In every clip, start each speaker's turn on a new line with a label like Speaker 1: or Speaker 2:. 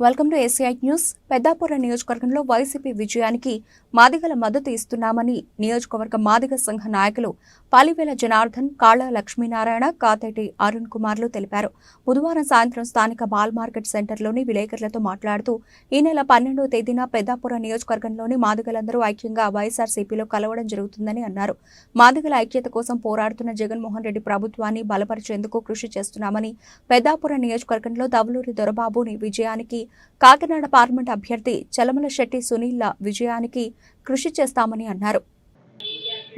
Speaker 1: Welcome to ACI news. Peddapuram నియోజకవర్గంలో YCP విజయానికి మాదిగల మద్దతు ఇస్తున్నామని నియోజకవర్గ మాదిగ సంఘ నాయకులు పాలివేల జనార్దన్ కాళ లక్ష్మీనారాయణ కాతేటి అరుణ్ కుమార్లు తెలిపారు. బుధవారం సాయంత్రం స్థానిక బాల్ మార్కెట్ సెంటర్లోని విలేకరులతో మాట్లాడుతూ ఈ నెల పన్నెండవ తేదీన పెద్దాపురం నియోజకవర్గంలోని మాదిగలందరూ ఐక్యంగా వైఎస్ఆర్సీపీలో కలవడం జరుగుతుందని అన్నారు. మాదిగల ఐక్యత కోసం పోరాడుతున్న జగన్మోహన్ రెడ్డి ప్రభుత్వాన్ని బలపరిచేందుకు కృషి చేస్తున్నామని పెద్దాపురం నియోజకవర్గంలో దవలూరి దొరబాబుని విజయానికి కాకినాడ పార్లమెంట్ అభ్యర్థి చలమల శెట్టి సునీల్ల విజయానికి కృషి చేస్తామని అన్నారు.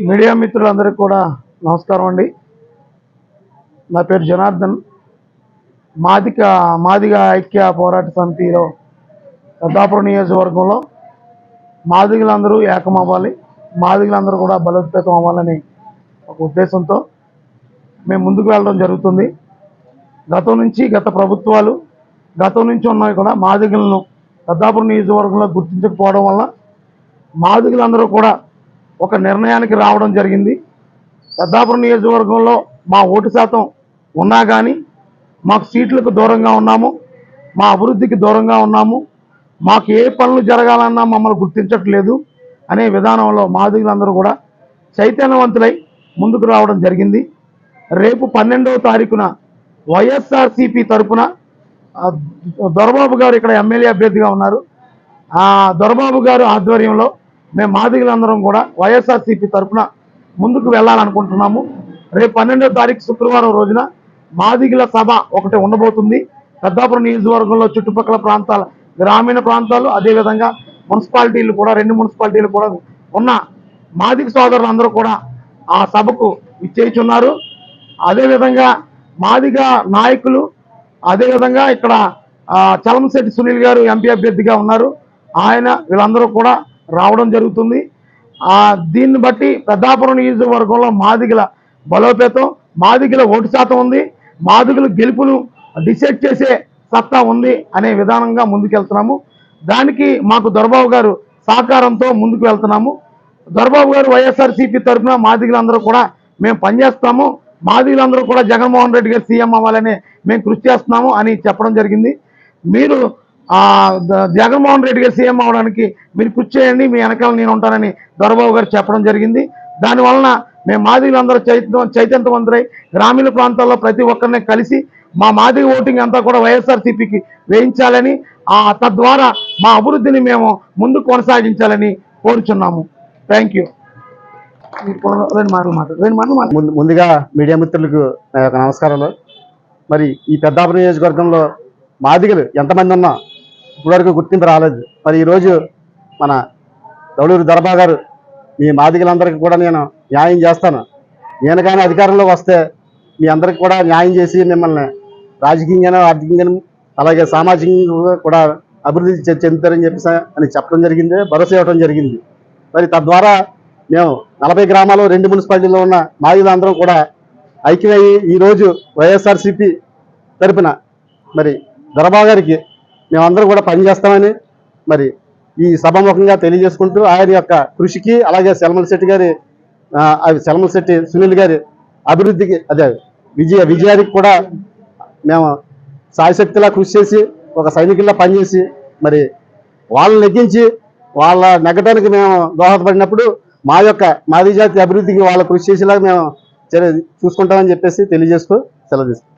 Speaker 2: మీడియా మిత్రులందరికీ కూడా నమస్కారం అండి. నా పేరు జనార్దన్. మాదిక మాదిగ ఐక్య పోరాట సమితిలో పెద్దాపురం నియోజకవర్గంలో మాదిగలందరూ ఏకం అవ్వాలి మాదిగలందరూ కూడా బలోపేతం అవ్వాలని ఒక ఉద్దేశంతో మేము ముందుకు వెళ్ళడం జరుగుతుంది. గతం నుంచి గత ప్రభుత్వాలు గతం నుంచి ఉన్నాయి కూడా మాదిగలను పెద్దాపురం నియోజకవర్గంలో గుర్తించకపోవడం వల్ల మాదిగలందరూ కూడా ఒక నిర్ణయానికి రావడం జరిగింది. పెద్దాపురం నియోజకవర్గంలో మా ఓటు శాతం ఉన్నా కానీ మాకు సీట్లకు దూరంగా ఉన్నాము మా అభివృద్ధికి దూరంగా ఉన్నాము మాకు ఏ పనులు జరగాలన్నా మమ్మల్ని గుర్తించట్లేదు అనే విధానంలో మాదిగలందరూ కూడా చైతన్యవంతులై ముందుకు రావడం జరిగింది. రేపు పన్నెండవ తారీఖున వైఎస్ఆర్సిపి తరపున దొరబాబు గారు ఇక్కడ ఎమ్మెల్యే అభ్యర్థిగా ఉన్నారు. ఆ దొరబాబు గారు ఆధ్వర్యంలో మేము మాదిగలందరం కూడా వైఎస్ఆర్సీపీ తరఫున ముందుకు వెళ్ళాలనుకుంటున్నాము. రేపు పన్నెండో తారీఖు శుక్రవారం రోజున మాదిగల సభ ఒకటి ఉండబోతుంది. పెద్దాపురం నియోజకవర్గంలో చుట్టుపక్కల ప్రాంతాల గ్రామీణ ప్రాంతాలు అదేవిధంగా మున్సిపాలిటీలు కూడా రెండు మున్సిపాలిటీలు కూడా ఉన్న మాదిగ సోదరులందరూ కూడా ఆ సభకు ఇచ్చేస్తున్నారు అదేవిధంగా మాదిగ నాయకులు అదేవిధంగా ఇక్కడ చలంశెట్టి సునీల్ గారు ఎంపీ అభ్యర్థిగా ఉన్నారు. ఆయన వీళ్ళందరూ కూడా రావడం జరుగుతుంది. దీన్ని బట్టి పెద్దాపురం నియోజకవర్గంలో మాదిగల బలోపేతం మాదిగల ఓటు శాతం ఉంది. మాదిగల గెలుపును డిసైడ్ చేసే సత్తా ఉంది అనే విధానంగా ముందుకెళ్తున్నాము. దానికి మాకు దొరబాబు గారు సహకారంతో ముందుకు వెళ్తున్నాము. దొరబాబు గారు వైఎస్ఆర్సీపీ తరఫున మాదిగలందరూ కూడా మేము పనిచేస్తాము. మాదిగలందరూ కూడా జగన్మోహన్ రెడ్డి గారు సీఎం అవ్వాలనే మేము కృషి చేస్తున్నాము అని చెప్పడం జరిగింది. మీరు జగన్మోహన్ రెడ్డి గారు సీఎం అవడానికి మీరు కృషి చేయండి మీ వెనకాల నేను ఉంటానని దొరబాబు గారు చెప్పడం జరిగింది. దానివలన మేము మాదిగలందరూ చైతన్య చైతన్యవంతులై గ్రామీణ ప్రాంతాల్లో ప్రతి ఒక్కరిని కలిసి మా మాదిరి ఓటింగ్ అంతా కూడా వైఎస్ఆర్సీపీకి వేయించాలని ఆ తద్వారా మా అభివృద్ధిని మేము ముందు కొనసాగించాలని కోరుచున్నాము. థ్యాంక్ యూ రెండు మాటలు మాట్లాడు రెండు మాటలు
Speaker 3: ముందుగా మీడియా మిత్రులకు నా యొక్క నమస్కారాలు. మరి ఈ పెద్దాపురం నియోజకవర్గంలో మాదిగలు ఎంతమంది ఉన్నా ఇప్పటివరకు గుర్తింపు రాలేదు. మరి ఈరోజు మన దౌలూరు దర్బా గారు మీ మాదిగలందరికీ కూడా నేను న్యాయం చేస్తాను. నేను కానీ అధికారంలోకి వస్తే మీ అందరికి కూడా న్యాయం చేసి మిమ్మల్ని రాజకీయంగానూ ఆర్థికంగాను అలాగే సామాజికంగా కూడా అభివృద్ధి చె- చెందుతారని చెప్పేసి అని చెప్పడం జరిగింది భరోసా ఇవ్వడం జరిగింది. మరి తద్వారా మేము నలభై గ్రామాలు రెండు మున్సిపాలిటీలో ఉన్న మాదిగలందరం కూడా ఐక్యమయ్యి ఈరోజు వైఎస్ఆర్సిపి తరపున మరి దొరబాబు గారికి మేమందరం కూడా పనిచేస్తామని మరి ఈ సభాముఖంగా తెలియజేసుకుంటూ ఆయన యొక్క కృషికి అలాగే సెలమల శెట్టి గారి సెల్మల శెట్టి సునీల్ గారి అభివృద్ధికి అదే విజయ విజయానికి కూడా మేము సాయశక్తిలా కృషి చేసి ఒక సైనికుల్లా పనిచేసి మరి వాళ్ళని నెగ్గించి వాళ్ళ నెగ్గడానికి మేము దోహదపడినప్పుడు మా యొక్క మాది జాతి అభివృద్ధికి వాళ్ళ కృషి చేసేలాగా మేము సరే చూసుకుంటామని చెప్పేసి తెలియజేస్తూ సెలవు తీసుకుంటాం